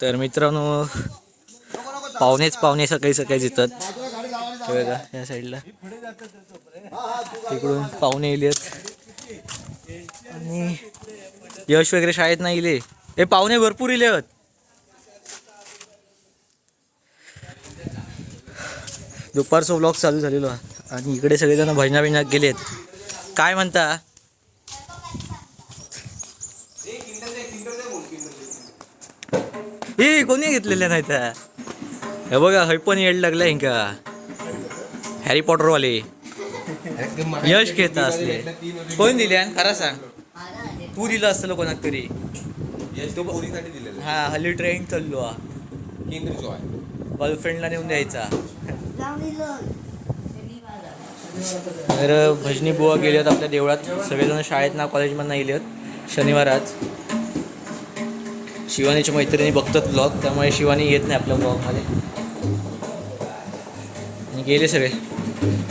तर मित्रांनो पाहुणेच पाहुणे सकाळी सकाळी येतात. बघा या साईडला तिकडून पाहुणे इलेत आणि यश वगैरे शाळेत नाही इले. हे पाहुणे भरपूर इले आहेत दुपारचा व्लॉग चालू झालेलो. आणि इकडे सगळेजण भजना बिजना गेलेत. काय म्हणता? हे कोणी घेतलेले नाही त्या हे बघा हय पण येड लागला इंका हॅरी पॉटरवाले. यश घेत असले. कोण दिले आणि खरा सांग? तू दिलं असतं कोणाक तरी. हा हल्ली ट्रेन चाललो हा. गर्लफ्रेंडला नेऊन द्यायचा. तर भजनी बुवा गेलेत आपल्या देवळात. सगळेजण शाळेत ना कॉलेजमधनं गेलेत शनिवार आज. शिवानीच्या मैत्रिणी बघतात ब्लॉग त्यामुळे शिवानी येत नाही आपल्या ब्लॉगमध्ये आणि गेले सगळे.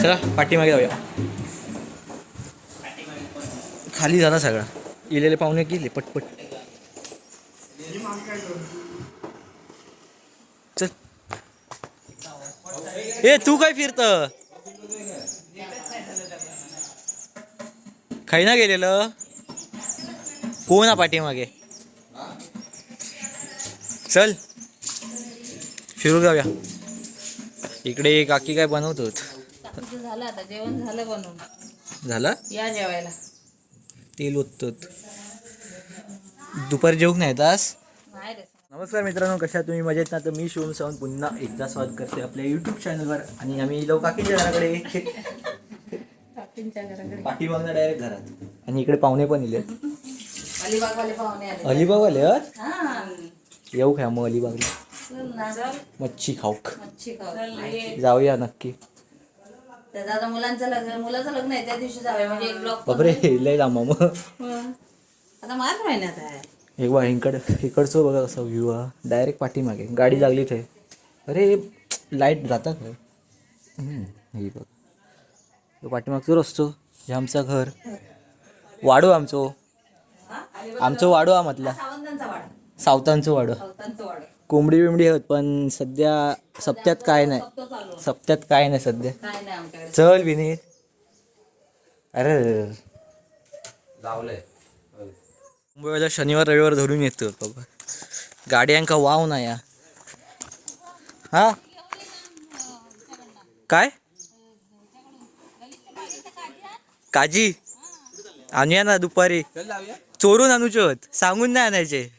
चला पाठीमागे जाऊया. खाली झाला सगळा. इलेले पाहुणे गेले पटपट. चल. ए तू काय फिरत? खाई ना गेलेलं. कोण हा पाठीमागे? चल. फिरू जाऊया. इकडे काकी काय बनवतो तुझं झालं आता जेवण झालं बनवून. झालं? या जेवायला. तेल ओततो दुपारी जेवूक नाही तास नमस्कार मित्रांनो कशा तुम्ही मजेत ना? तर मी शिवम सावंत पुन्हा एकदा स्वागत करते आपल्या यूट्यूब चॅनलवर आणि आम्ही लोक काकीच्या घराकडे पाठीमागनं डायरेक्ट घरात. आणि इकडे पाहुणे पण इले अलिबागवाले पाहुणे हा येऊ खा मग अलिबागला मच्छी खाऊक मच्छी खाऊ. जाऊया नक्की. त्याचं आता मुलांचं लग्न मुलाचं लग्न आहे त्या दिवशी जाऊया. म्हणजे एक ब्लॉक बापरे लय लांब मग. आता मार्च महिन्यात आहे एक बा इकड इकडचं बघा कसं व्ह्यू हा डायरेक्ट पाठीमागे. गाडी लागली ते अरे लाइट जातात काय हम्म, हे बघ. तो पाठीमागचा रस्तो. हे आमचं घर. वाडो आमचो. आमचं वाडो हा म्हटला सावंतांचा वाडा. सावतांचं वाडो. सावंतांचा वाडा. कोंबडी बिंबडी आहेत पण सध्या सप्त्यात काय नाही. सप्त्यात काय नाही सध्या. काय नाही आमच्याकडे. चल विनीत. अरे. लावलंय. मुंबईला शनिवार रविवार धरून येतो बाबा. गाड्यांका वाव नाही या. हा? काय? काजी? आणूया ना दुपारी. चोरून आणूचोत सांगून नाही आणायचे.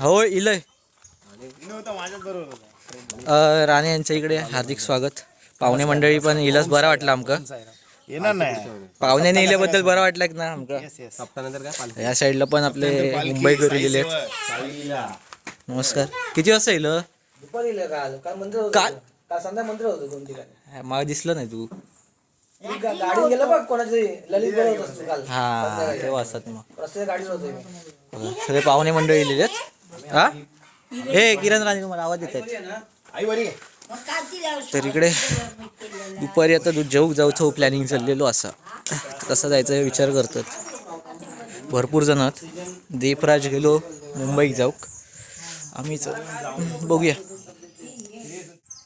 हो इलय. अ, राणे यांच्या इकडे हार्दिक स्वागत. पाहुणे मंडळी पण इलाच बरं वाटलं आमका. येणार नाही. पाहुण्याने इल्याबद्दल बरं वाटलं की ना आमका. या साईडला पण आपले मुंबईकर गेले नमस्कार. किती वाजता काल. ठिकाणी. मला दिसलं नाही तू. गाडी गेलं बघ कोणाची ललित बोलवत असतो काल. हा तेव्हा असतात मग. रस्त्याच्या सगळे पाहुणे मंडळी येलेले आहेत. हा? ए किरण राजे तुम्हाला आवाज येत आहेत. तर इकडे दुपारी आता दु- जाऊ जाऊचं प्लॅनिंग चाललेलो असा. तसा जायचं विचार करतात. भरपूर जण आहेत. गेलो मुंबईत जाऊक आम्हीच बघूया.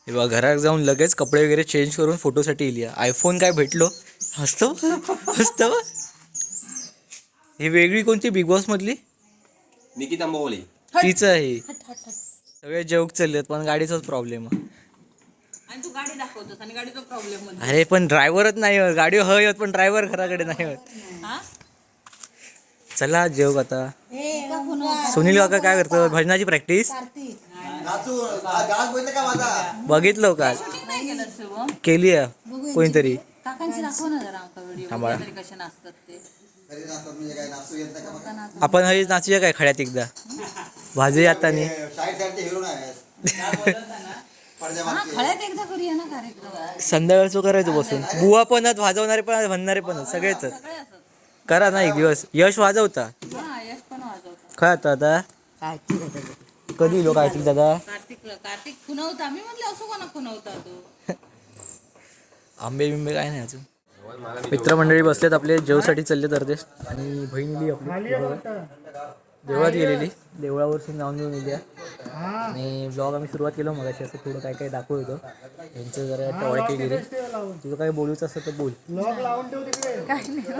हे घरात जाऊन लगेच कपडे वगैरे चेंज करून फोटोसाठी येईल आयफोन काय भेटलो? हसतो हसतो ही वेगळी कोणती? बिग बॉस मधली निकी तांबवली तीच आहे. सगळे जेवक चाललेत पण गाडीचाच प्रॉब्लेम आहे. आणि तू गाडी दाखवतोस आणि गाडीचा प्रॉब्लेममध्ये. अरे पण ड्रायव्हरच नाही होत. गाडी हय होत पण ड्रायव्हर घराकडे नाही होत. हा? चला जेव आता. सुनील काका काय करतो? भजनाची प्रॅक्टिस बघितलं हो? काल आहे कोणीतरी. काकांची दाखव ना जरा आमका व्हिडिओ थांबा. तरी कसे नाचतात ते. आपण हरी नाचूया काय खड्यात एकदा? भाजी आता खळ्यात एकदा करूया ना कार्यक्रम. संध्याकाळचं करायचं बसून. बुवा पण वाजवणारे पण म्हणणारे पण सगळेच करा ना एक दिवस. यश वाजवता. हा यश पण वाजवतो. काय आता आता? कधी लोक ऐकतील दादा? कार्तिक कार्तिक खुनवता मी म्हणले असं कोणा खुनवता तू? आंबे बिंबे काय नाही अजून. मित्रमंडळी बसलेत आपले जेवसाठी चालले तर ते आणि बहीण आपली. देवळात गेलेली. देवळावरसून जाऊन घेऊन गेली आणि ब्लॉग आम्ही सुरुवात केलो मग असं थोडं काय काय दाखवत होतो. यांचं जरा टॉळके गेले. तुझं काय बोलूच असं तर बोल.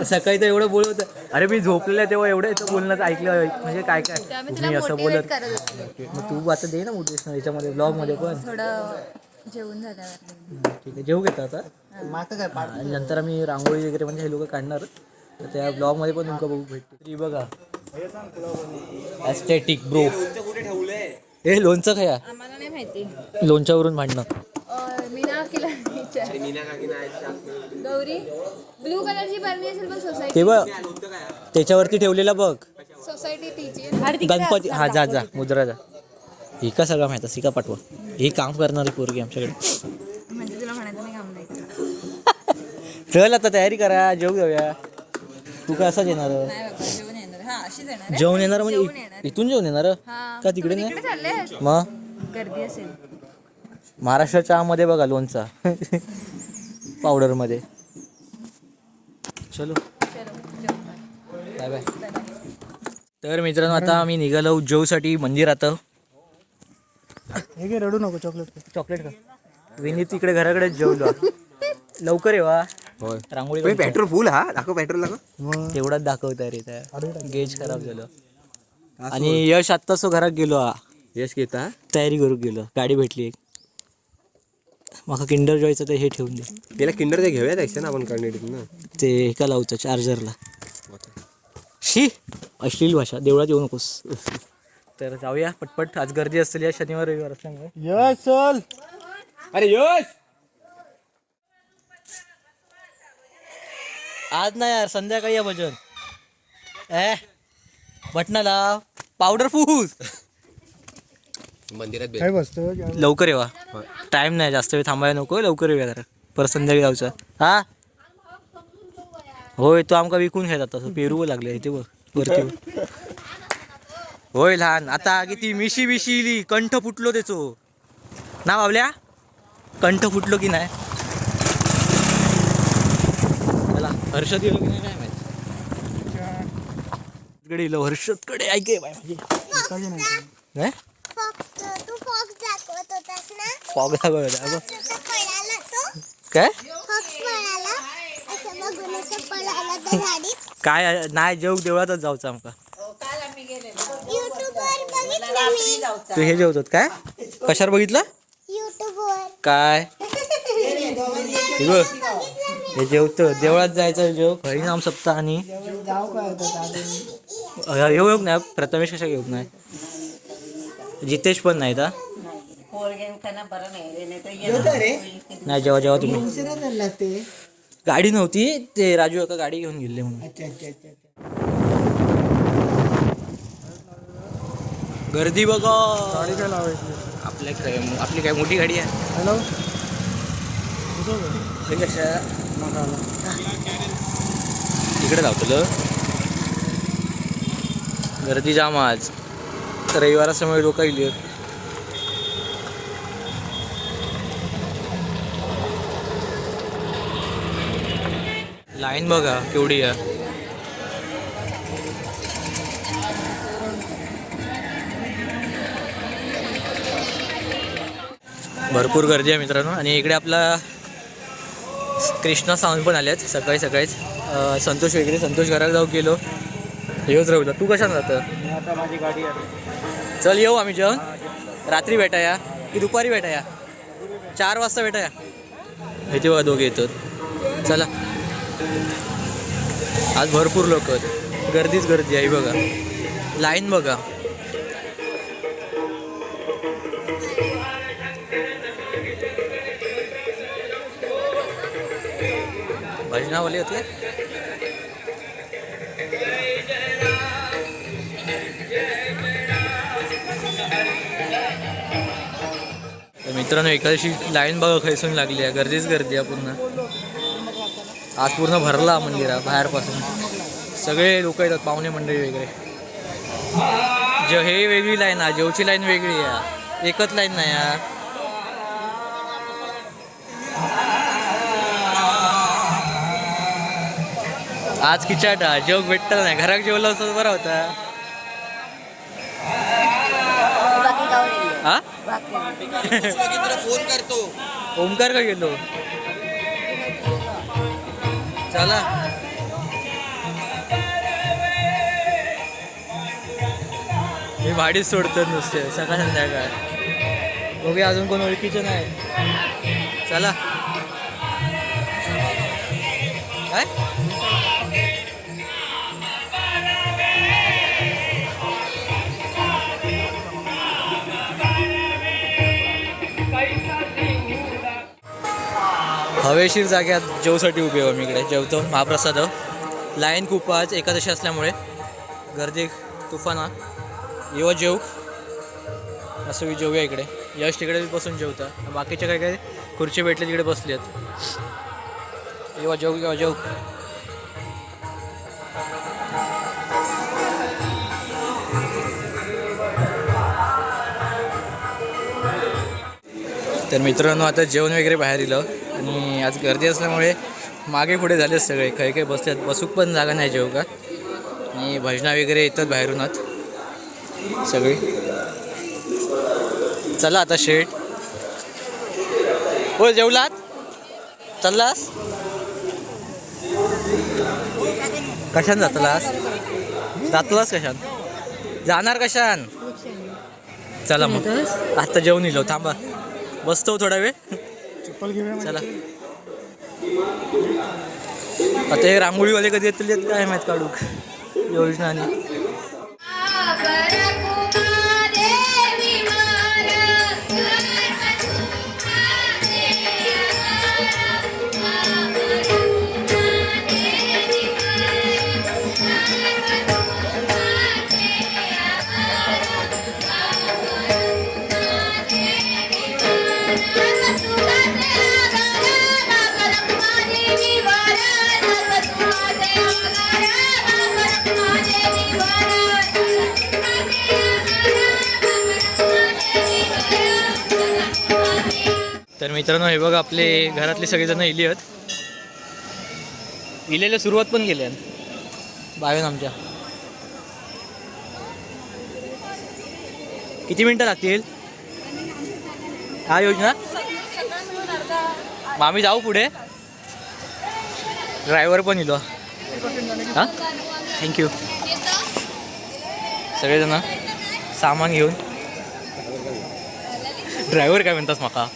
सकाळी तर एवढं बोलत होतं. अरे मी झोपलेलं तेव्हा एवढं बोलणं ऐकलं म्हणजे काय काय. तुम्ही असं बोलत मग तू आता दे ना मोटिवेशनल याच्यामध्ये ब्लॉगमध्ये पण. थोडं जेवण झाल्यावर ठीक आहे. जेवू घेता आता? आणि नंतर आम्ही रांगोळी वगैरे म्हणजे हे लोक काढणार. तर त्या ब्लॉगमध्ये पण तुमका बघू भेटते तरी बघा. ॲस्थेटिक ब्रो हे लोणचं खया आम्हाला नाही माहिती. लोणच्यावरून भांडणं. अं, मी ना केला विचार गौरी ब्लू कलरची बरणी असेल पण सोसायटी ते बघ त्याच्यावरती ठेवलेला बघ. सोसायटी गणपती हा जा जा. मुद्रा जा. ही का सगळं माहिती सिका पाठवा? ही काम करणारी पोरगी आमच्याकडे. म्हणजे तुला म्हणायचं मी काम नाही करत. चल आता तयारी करा जेवू जाऊया. तू का असाच येणार? नाही बाबा जेवण येणार. हा अशीच येणार आहे. जेवण येणार म्हणजे जेवून इ- येणार. इथून जेवण येणार? हा. का तिकडे नाही? चालले मग? गर्दी असेल. बघा लोणचा. पावडरमध्ये. चलो. चलो जेवण बाय बाय. तर मित्रांनो आता आम्ही निघालो जवसाठी मंदिरात. हे घे रडू नको चॉकलेट चॉकलेट का विनीत तिकडे घराकडे जेवलो लवकर येवा होय. रांगोळी. पेट्रोल फुल हा? दाखव पेट्रोल दाखव. तेवढाच दाखवता रे त्या. गेज खराब झालं. आणि यश आत्ता सो घरात गेलो हा. यश घेता? तयारी करू गेलो. गाडी भेटली एक. माका किंडर जॉयचं ते हे ठेवून दे. त्याला किंडर ते घेऊया त्याच्या ना आपण कर्नेटीत ना ते एका लावचं चार्जरला शी! अश्लील भाषा. देवळात येऊ नकोस. तर जाऊया पटपट. आज गर्दी असेल या शनिवार रविवार असल्यामुळे. यश चल. अरे यश! आज नाही यार संध्याकाळी या भजन. ए बटना लाव. पावडर फूस. मंदिरात भेट. काय बसतो? लवकर येवा टाइम नाही जास्त वेळ थांबायला नको. लवकर येऊया घरात परत संध्याकाळी जाऊचं. हा? होय तो आमका विकून घेतात तसं पेरू लागले इथे बघ वरती बघ. होय लहान. आता किती मिशी बिशी इली. कंठ फुटलो त्याचो. ना बाबल्या? कंठ फुटलो की नाही? मला हर्षद गेलो की नाही काय माहीत? कडे ऐके बाय माझी. नाही? फॉग दाखवत होता काय? काय नाही जेव देवळातच जाऊचं आमका. तू हे जेवतात काय? कशावर बघितलं? काय? हे जेवतो. देवळात जायचं जेव हरिनाम सप्ताह आणि येऊ येऊ नाही. प्रथमेश कशा घेऊ नाही? जितेश पण नाही का नाही जेव्हा जेव्हा तुम्ही. गाडी नव्हती. ते राजू एका गाडी घेऊन गेले म्हणून. गर्दी बघा. गाडी काय लावायची? आपल्या काय आपली काय मोठी गाडी आहे. हॅलो? हे कशा? इकडे धावतलं गर्दी जाम आज. रविवारासमोर लोक येईल लाईन बघा केवढी आहे. भरपूर गर्दी आहे मित्रांनो. आणि इकडे आपला कृष्णा सावंत पण आल्यात सकाळी सकाळीच. संतोष वगैरे संतोष घरात जाऊ गेलो. येऊच राहू तू कशानं जातं आता माझी गाडी चल येऊ आम्ही जेवण. रात्री भेटाया. की दुपारी भेटाया? चार वाजता भेटाया. इथे बघा दोघे येतात. चला. आज भरपूर लोक आहेत. गर्दीच गर्दी आहे बघा. लाईन बघा. भजनावली होते? मित्रांनो एकादशी लाईन बघा खैसून लागली आहे. गर्दीच गर्दी आहे पूर्ण. आज पूर्ण भरला मंदिरा बाहेरपासून. सगळे लोक येतात पाहुणे मंडळी वगैरे जे हे वेगळी लाईन आहे जेवची लाईन वेगळी आहे. एकच लाईन नाही यार. आज किचाट जेव भेटत नाही. घरात जेवलं असं बरं होतं. फोन करतो ओमकार का गेलो? चला. मी भाडीच सोडतो नुसते. सकाळ संध्याकाळ. बघूया अजून कोण ओळखीचे नाही. चला. काय? हवेशीर जाग्यात जेवसाठी उभे आहो मी इकडे. जेवतो. महाप्रसाद. लाईन खूप आज एकादशी असल्यामुळे गर्दी तुफाना. येऊ जेव. असं मी जेवूया इकडे. यश तिकडे बसून जेवता. बाकीच्या काय काय खुर्ची भेटले तिकडे बसले आहेत. येवा जेव येवा जेव तर मित्रांनो आता जेवण वगैरे बाहेर दिलं आणि आज गर्दी असल्यामुळे मागे पुढे झाले सगळे. काही काही बसल्यात बसूक पण जागा नाही जेव का? आणि भजना वगैरे येतात बाहेरूनच सगळी. चला आता शेट. हो जेवलात? चाललास? कशान जातलास? जातलास कशान? जाणार कशान? चला मग. आता जेवण येलो थांबा. बसतो थोडा वेळ. चला. आता हे रांगोळीवाले कधी येतील काय माहीत काढू योजना तर मित्रांनो हे बघा आपले घरातले सगळेजण इली आहेत. इलेला सुरुवात पण केली आहे. बावेन आमच्या. किती मिनटं लागतील? हा योजना? मग आम्ही जाऊ पुढे. ड्रायव्हर पण इलो. हां? थँक्यू सगळेजण सामान घेऊन. ड्रायव्हर काय म्हणतात मका?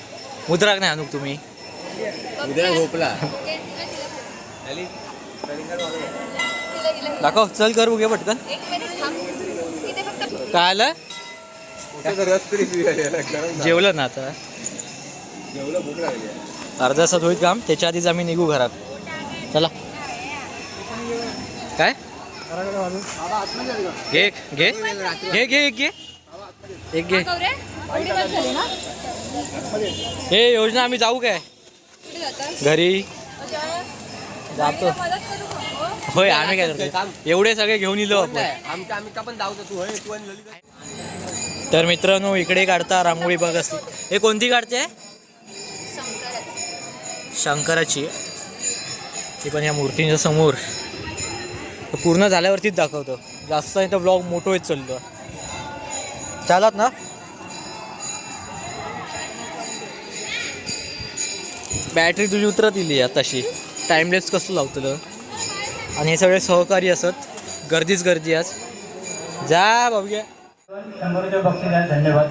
मुद्राक नाही आणूक तुम्ही? उद्या झोपला. दाखव चल कर बघूया पटकन. एक मिनिट थांब. इथे फक्त काय आलं? जेवलं ना आता. जेवलं भूक लागली अर्धा तासात होईल काम त्याच्या आधीच आम्ही निघू घरात. चला. काय? घे घे. घे घे एक घे. एक घे. हे योजना आम्ही जाऊ काय? घरी. जातो. मदत करू नको होय आम्ही काय करतो एवढे सगळे घेऊन येलो तर मित्रांनो इकडे काढता रांगोळी बघ असली हे कोणती काढते? शंकराची. ती पण या मूर्तींच्या समोर. पूर्ण झाल्यावरतीच दाखवतो. जास्त नाही तर ब्लॉग मोठं होत चालतो. चालत ना? बॅटरी तुझी उतरत इली आहे तशी टाइमलेस कसं लावतलं? आणि हे सगळे सहकारी असत. गर्दीच गर्दी आज. जा बघूया धन्यवाद.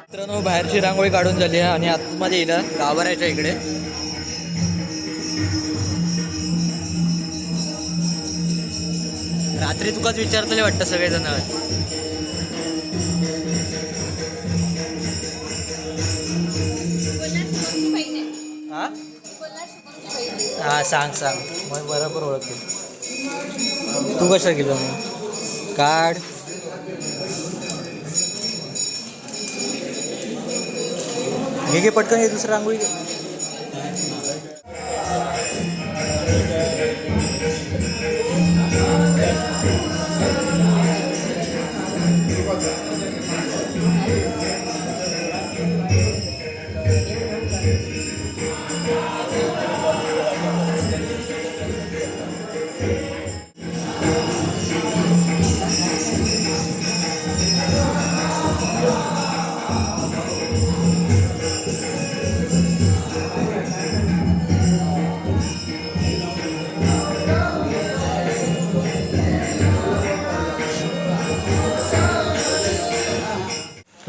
मित्रांनो बाहेरची रांगोळी काढून झाली आहे आणि आतमध्ये येईल गाभाऱ्याच्या इकडे. रात्री तुकाच विचारतले वाटतं सगळेजण. हा? सांग सांग. मग बरोबर ओळखते. तू कशा गेलो मग? काढ. घे घे पटकन हे दुसरं रांगोळी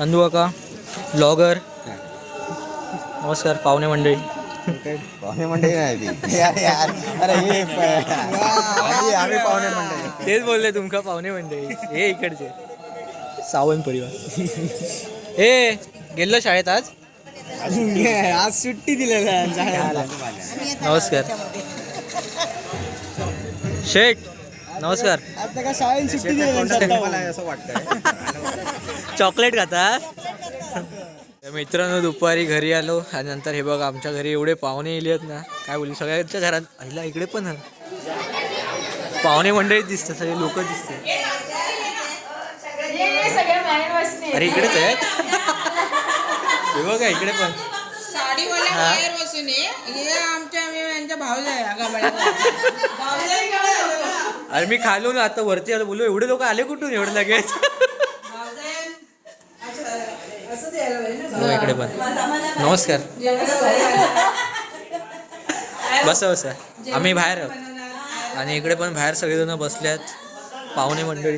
नंदू काका ब्लॉगर. नमस्कार पाहुणे मंडळी. पाहुणे मंडळी नाही ती. यार यार. अरे हे आम्ही पाहुणे मंडळी. तेच बोलले तुमका पाहुणे मंडळी. हे इकडचे. सावंत परिवार. ए गेलो शाळेत आज? आज सुट्टी दिलेल्या नमस्कार. शेठ नमस्कार. आता का शाळेत सुट्टी दिलेल्या मला असं वाटतं चॉकलेट खाता मित्रांनो दुपारी घरी आलो आणि नंतर हे बघा आमच्या घरी एवढे पाहुणे येले आहेत ना. काय बोलू सगळ्यांच्या घरात आईला इकडे पण. पाहुणे मंडळीत दिसतात सगळे लोक दिसतात. अरे इकडेच आहेत? हे बघा इकडे पण. अरे मी खालून आता वरती आलो बोललो एवढे लोक आले कुठून? एवढे लगेच हो, इकडे पण. नमस्कार. बसा बसा. आम्ही बाहेर आहोत. आणि इकडे पण बाहेर सगळेजण बसल्यात. पाहुणे मंडळी.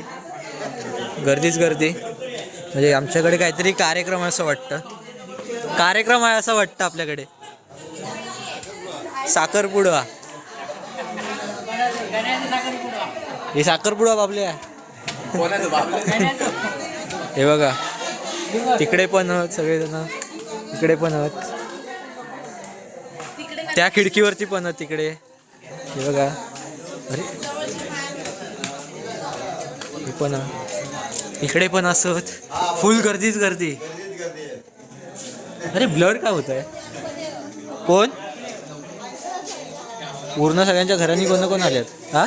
गर्दीच गर्दी. म्हणजे आमच्याकडे काहीतरी कार्यक्रम आहे असं वाटतं. कार्यक्रम आहे असं वाटतं आपल्याकडे. साखरपुडा हे साखरपुडा बाबल्या हे बघा. तिकडे पण आहोत सगळेजण. इकडे पण आहोत. त्या खिडकीवरती पण आहोत तिकडे. हे बघा. अरे. हे पण इकडे पण असत फुल गर्दीच गर्दी. अरे ब्लड काय होत आहे कोण? पूर्ण सगळ्यांच्या घरांनी कोण कोण आल्यात हा?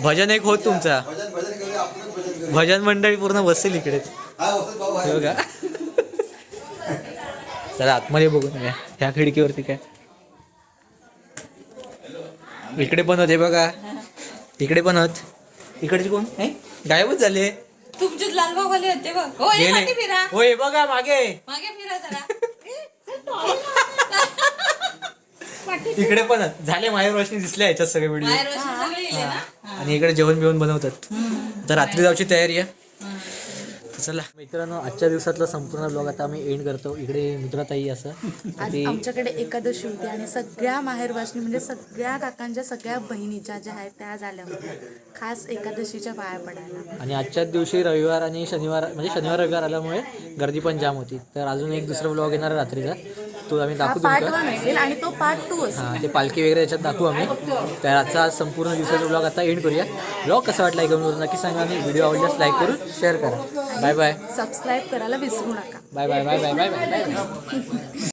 भजन एक होत तुमचा. भजन मंडळी पूर्ण बसेल इकडेच हे बघा. चला आतमध्ये बघू नये ह्या खिडकीवरती काय? इकडे पण होते बघा. इकडे पण होत. इकडचे कोण? गायबच झाले. तुमचे लालबागवाले होते बघ. हो हे मागे फिरा. होय बघा मागे. मागे फिरा जरा. इकडे पण आहेत. झाले माहेर रोशनी दिसल्या याच्यात सगळे व्हिडिओ बाहेर बसून सगळे येले ना? आणि इकडे जेवण बिवण बनवतात. तर रात्री जाऊची तयारी आहे. तर चला. मित्रांनो आजच्या दिवसातला संपूर्ण ब्लॉग आता आम्ही एंड करतो. इकडे मित्रताई असं. आज आमच्याकडे एकादशी होती आणि सगळ्या माहेरवासनी म्हणजे सगळ्या काकांच्या सगळ्या बहिणी ज्या ज्या आहेत त्या झाल्या होत्या. खास एकादशीच्या पाया पडायला. आणि आजच्याच दिवशी रविवार आणि शनिवार म्हणजे शनिवार रविवार आल्यामुळे गर्दी पण जाम होती. तर अजून एक दुसरा ब्लॉग येणार रात्रीचा. तो आम्ही हा दाखवू पार्ट असेल आणि तो पार्ट टू असेल. हां ते पालखी वगैरे याच्यात दाखवू आम्ही. तर आजचा आज संपूर्ण दिवसाचा ब्लॉग आता एंड करूया. ब्लॉग कसा वाटला ऐकून नक्की सांगा आणि व्हिडिओ आवडल्यास लाईक करून शेअर करा. बाय बाय सबस्क्राईब करायला विसरू नका. Bye bye bye bye bye bye bye